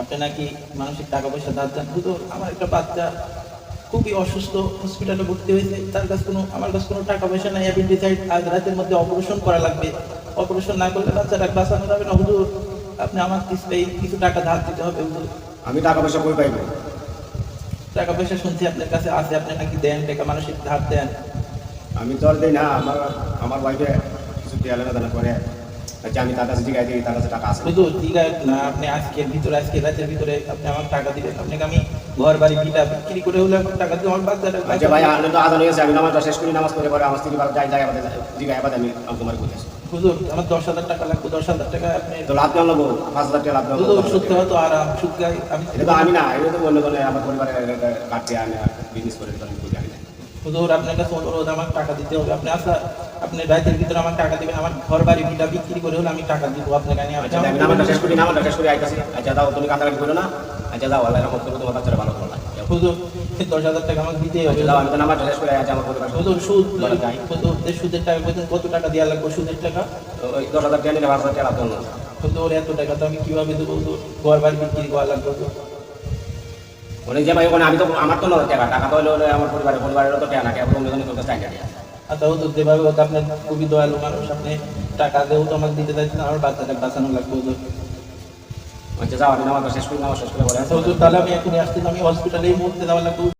আপনি নাকি মানসিক টাকা পয়সা ধার দেন হুজুর আমার একটা বাচ্চা খুবই অসুস্থ হসপিটালে ভর্তি হয়েছে তার কাছে কোনো আমার কাছে কোনো টাকা পয়সা নাই অ্যাপেন্ডিসাইড আজ রাতের মধ্যে অপারেশন করা লাগবে। অপারেশন না করলে বাচ্চাটা বাঁচানো যাবে না। হুজুর আপনি আমার কিছু এই কিছু টাকা ধার দিতে হবে হুজুর। আমি টাকা পয়সা কই পাইবো? টাকা পয়সা শুনছি আপনার কাছে আছে আপনি নাকি দেন টাকা মানসিক ধার দেন। আমি তো আর দিই না আমার আমার ওয়াইফে কিছু দেয়ালে না করে আমি তার কাছে জিগাই দিই তার কাছে টাকা আছে। ঠিক না আপনি আজকের ভিতরে আজকে রাতের ভিতরে আপনি আমার টাকা দিবেন। আপনাকে আমি ঘর বাড়ি ভিটা বিক্রি করে হলে আমার টাকা দিয়ে আমার বাচ্চাটা আচ্ছা ভাই আমি তো আদান হয়েছে আমি নামাজটা শেষ করি নামাজ পড়ে পরে আমার স্ত্রী যাই যাই আমাদের আবার আমি তোমার বলতে হুজুর আমার দশ হাজার টাকা লাগবে দশ হাজার টাকা আপনি তো লাভ কেমন নেব পাঁচ হাজার টাকা লাভ কেমন হুজুর সুদ খাওয়া আরাম সুদ খাই আমি এটা তো আমি না এটা তো আমার পরিবারের কাটতে আমি বিজনেস করে তো আমি করি আমি হুজুর আপনার কাছে অনুরোধ আমার টাকা দিতে হবে। আপনি আসা আপনি রাতের ভিতরে আমার টাকা দিবেন আমার ঘর বাড়ি ভিটা বিক্রি করে হলে আমি টাকা দিব আপনাকে আমি আচ্ছা আমি নামাজটা শেষ করি নামাজটা শেষ করি আইতাছি। আচ্ছা দাও তুমি কান্দাকাটি করো না। আচ্ছা দাও আল্লাহ রহমত করব তোমার বাচ্চারা ভালো করো হুজুর দশ হাজার টাকা আমাকে দিতে হবে। আচ্ছা দাও আমি তো নামাজটা শেষ করে আচ্ছা আমার পরিবার হুজুর সুদ বলা। হুজুর সুদের টাকা বলছেন কত টাকা দেওয়া লাগবে সুদের টাকা? ওই দশ হাজার টাকা নিলে পাঁচ হাজার টাকা কেমন হুজুর এত টাকা তো আমি কীভাবে দেবো হুজুর? ঘর বাড়ি বিক্রি করা লাগবে হুজুর। মানে যে ভাই ওখানে আমি তো আমার তো নয় টাকা টাকা তো হলো আমার পরিবারের পরিবারেরও তো টাকা না জনের তোর কাছে টাকা। আচ্ছা হুজুর যেভাবে হোক আপনার খুবই দয়ালু মানুষ আপনি টাকা তো আমাকে দিতে চাইছেন আমার বাচ্চাটা বাঁচানো লাগবে হুজুর আচ্ছা যাও আমি নামাজটা শেষ করি নামাজ শেষ করে আচ্ছা হুজুর তাহলে আমি এখনই আসছি আমি হসপিটালে এই মুহূর্তে যাওয়া লাগবে।